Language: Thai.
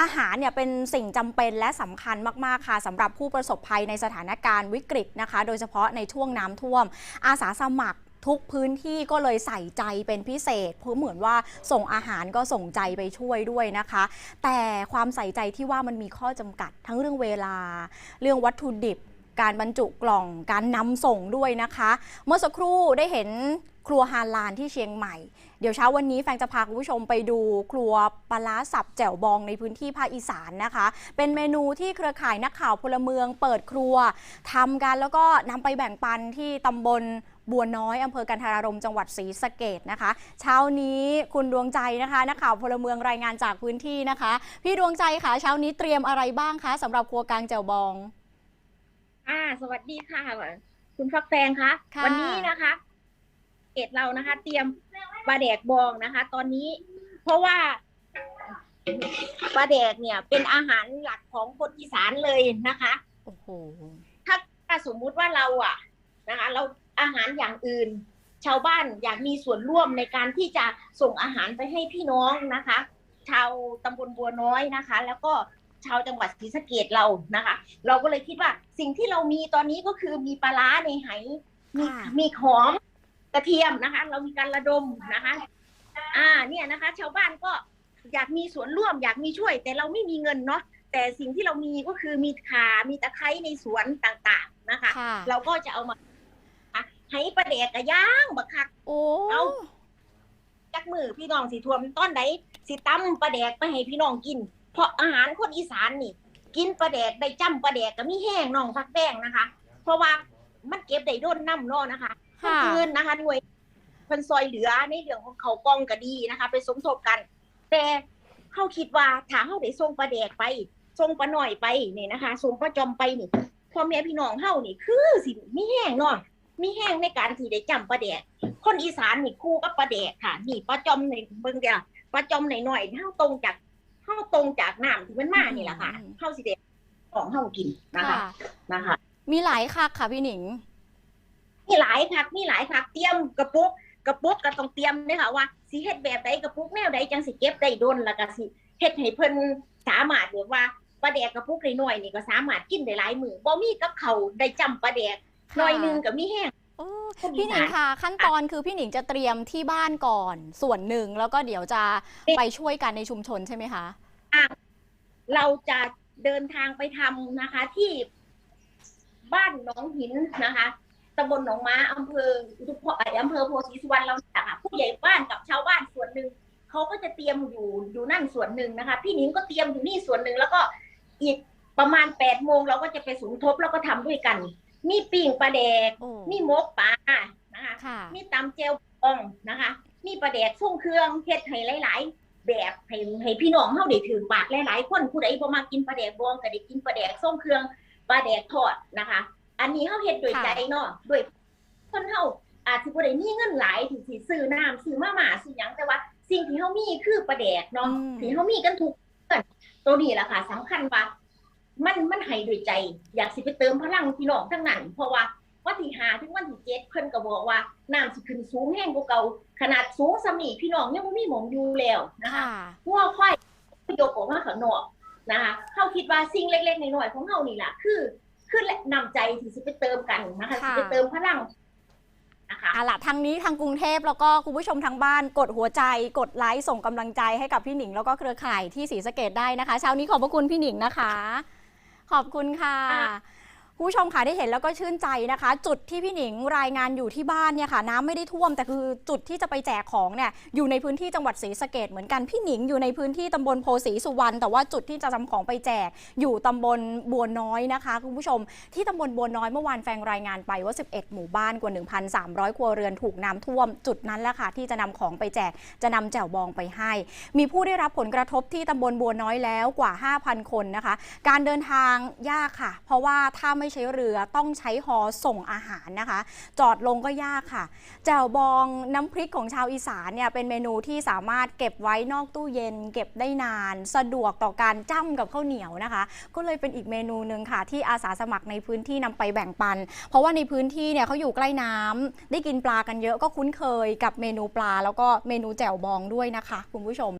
อาหารเนี่ยเป็นสิ่งจำเป็นและสำคัญมาก ๆ ค่ะสำหรับผู้ประสบภัยในสถานการณ์วิกฤตนะคะ โดยเฉพาะในช่วงน้ำท่วม อาสาสมัครทุกพื้นที่ก็เลยใส่ใจเป็นพิเศษเพราะเหมือนว่าส่งอาหารก็ส่งใจไปช่วยด้วยนะคะ แต่ความใส่ใจที่ว่ามันมีข้อจำกัดทั้งเรื่องเวลา เรื่องวัตถุดิบ การบรรจุกล่อง การนำส่งด้วยนะคะ เมื่อสักครู่ได้เห็น ครัวฮานลานที่เชียงใหม่ เดี๋ยวเช้าวันนี้แฟงจะพาคุณผู้ชมไปดูครัวปลาร้าสับแจ่วบองในพื้นที่ภาคอีสานนะคะ เป็นเมนูที่เครือข่ายนักข่าวพลเมืองเปิดครัวทำกันแล้วก็นำไปแบ่งปันที่ตำบลบัวน้อยอำเภอกันทารารมจังหวัดศรีสะเกดนะคะ เช้านี้คุณดวงใจนะคะนักข่าวพลเมืองรายงานจากพื้นที่นะคะ พี่ดวงใจค่ะเช้านี้เตรียมอะไรบ้างคะสำหรับครัวกลางแจ่วบองอ่าสวัสดีค่ะ คุณฟักแฟงคะค่ะวันนี้นะคะ เกตเรานะคะ เตรียมปลาแดกบองนะคะ ตอนนี้เพราะว่าปลาแดกเนี่ย เป็นอาหารหลักของคนอีสานเลยนะคะโอ้โหถ้าถ้าสมมุติว่าเราอะนะคะ เราอาหารอย่างอื่น ชาวบ้านอยากมีส่วนร่วมในการที่จะส่งอาหารไปให้พี่น้องนะคะ ชาวตำบลบัวน้อยนะคะ แล้วก็ชาวจังหวัดศรีสะเกดเรานะคะ เราก็เลยคิดว่าสิ่งที่เรามีตอนนี้ก็คือมีปลาร้าในไหมีค่ะมีหอม กระเทียมนะคะ เรามีการระดมนะคะ อ่าเนี่ยนะคะ ชาวบ้านก็อยากมีส่วนร่วมอยากมีช่วย แต่เราไม่มีเงินเนาะแต่สิ่งที่เรามีก็คือมีขามีตะไคร้ในสวนต่างๆนะคะ ค่ะ เราก็จะเอามาให้ประเดกกระย่างบักคัก โอ้เอาจักมือพี่น้องสิทวมต้นใดสิตั้มปลาแดกไปให้พี่น้องกิน เพราะอาหารคนอีสานนี่ กินปลาแดกได้จ้ำปลาแดกก็มีแห้งน้องฟักแดงนะคะ เพราะว่ามันเก็บได้ด้นน้ำเนอนะคะ คนค่ะอื่นนะคะด้วยคนซอยเหลือในเรื่องของเขาวกล้องก็ดีนะคะ ไปสมทบกัน แต่เขาคิดว่าถ้าเขาได้ส่งปลาแดกไปส่งปลาหน่อยไปนี่นะคะส่งปลาจอมไปนี่พ่อแม่พี่น้องเฮานี่คือสิมีแห้งเนาะมีแห้งในการที่ได้จำปลาแดก คนอีสานนี่คู่กับปลาแดกค่ะ นี่ปลาจอมในเบิ่งเดียวปลาจอมหน่อยๆเฮาตรงจากเฮาตรงจากน้ำที่มันมานี่แหละค่ะเฮาสิเด็ของเฮากินนะคะค่ะนะคะ มีหลายคักค่ะพี่หนิง มีหลายคักมีหลายคักเตรียมกระปุกกระปุกก็ต้องเตรียมเลยค่ะว่าสิเฮ็ดแบบใดกระปุกแนวใดจังสิเก็บได้ดนแล้วก็สิเฮ็ดให้เพิ่นสามารถแบบว่าปลาแดกกระปุกน้อยๆนี่ก็สามารถกินได้หลายมื้อบ่มีกับเขาวได้จำปลาแดกหน่อยหนึงก็มีแห้งโอ้คนอีสานพี่หนิงค่ะขั้นตอนคือพี่หนิงจะเตรียมที่บ้านก่อน ส่วนหนึ่งแล้วก็เดี๋ยวจะไปช่วยกันในชุมชนใช่ไหมคะเราจะเดินทางไปทำนะคะที่บ้านหนองหินนะคะตำบลหนองม้าอำเภออุทุพรเอ่ออำเภอโพธิสุวรรณเราเนี่ยค่ะผู้ใหญ่บ้านกับชาวบ้านส่วนหนึ่งเขาก็จะเตรียมอยู่อยู่นั่นส่วนหนึ่งนะคะ พี่หนิงก็เตรียมอยู่นี่ส่วนหนึ่งแล้วก็อีกประมาณแปดโมงเราก็จะไปสมทบแล้วก็ทำด้วยกัน มีปิ่งปลาแดกโอ้มีมกปลานะคะค่ะมีตำเจลบองนะคะ มีปลาแดกส่งเครื่องเฮ็ดให้หลาย ๆ แบบให้ให้พี่น้องเฮาได้ถือปากหลาย ๆ คนผู้ใดบ่มากินปลาแดกบองก็ได้กินปลาแดกส่งเครื่องปลาแดกทอดนะคะ อันนี้เฮาเฮ็ดด้วยค่ะใจเนาะด้วยคนเฮาอาจสิบ่ได้มีเงินหลายที่สิซื้อน้ำซื้อมาม่าซื้อหยังแต่ว่า สิ่งที่เฮามีคือปลาแดกเนาะอืมที่เฮามีกันทุกคนตัวนี้แหละค่ะสำคัญว่ามันมันให้ด้วยใจ อยากสิไปเติมพลังพี่น้องทั้งนั้นเพราะว่าวันที่ห้าถึงวันที่เจ็ดเพิ่นก็บอกว่าน้ำสิขึ้นสูงแห้งกว่าเก่าขนาดสูงสำนีพี่น้องยังบ่มีหมองอยู่แล้วนะคะค่ะหัวควายยกออกมาข้างนอกนะคะเฮาคิดว่าสิ่งเล็กๆน้อยๆของเฮานี่ล่ะคือ คือและนำใจที่สิไปเติมกันนะคะค่ะสิไปเติมพลังนะคะ เอาล่ะทางนี้ทางกรุงเทพแล้วก็คุณผู้ชมทางบ้านกดหัวใจ กดไลค์ส่งกำลังใจให้กับพี่หนิง แล้วก็เครือข่ายที่ศรีสะเกดได้นะคะเช้านี้ขอบพระคุณพี่หนิงนะคะ ขอบคุณค่ะ ค่ะคุณ ผู้ชมค่ะได้เห็นแล้วก็ชื่นใจนะคะ จุดที่พี่หนิงรายงานอยู่ที่บ้านเนี่ยค่ะ น้ำไม่ได้ท่วมแต่คือจุดที่จะไปแจกของเนี่ยอยู่ในพื้นที่จังหวัดศรีสะเกดเหมือนกันพี่หนิงอยู่ในพื้นที่ตำบลโพสีสุวรรณแต่ว่าจุดที่จะทำของไปแจกอยู่ตำบลบัวน้อยนะคะคุณผู้ชม ที่ตำบลบัวน้อยเมื่อวานแฟงรายงานไปว่า 11 หมู่บ้านกว่า 1,300 ครัวเรือนถูกน้ำท่วม จุดนั้นแหละค่ะที่จะนำของไปแจกจะนำแจ่วบองไปให้ มีผู้ได้รับผลกระทบที่ตำบลบัวน้อยแล้วกว่า 5,000 คนนะคะ การเดินทางยากค่ะ เพราะว่าถ้าไม่ใช้เรือต้องใช้ฮอส่งอาหารนะคะ จอดลงก็ยากค่ะแจ่วบองน้ำพริกของชาวอีสานเนี่ยเป็นเมนูที่สามารถเก็บไว้นอกตู้เย็น เก็บได้นาน สะดวกต่อการจ้ำกับข้าวเหนียวนะคะ ก็เลยเป็นอีกเมนูหนึ่งค่ะ ที่อาสาสมัครในพื้นที่นำไปแบ่งปัน เพราะว่าในพื้นที่เนี่ยเขาอยู่ใกล้น้ำได้กินปลากันเยอะก็คุ้นเคยกับเมนูปลา แล้วก็เมนูแจ่วบองด้วยนะคะ คุณผู้ชม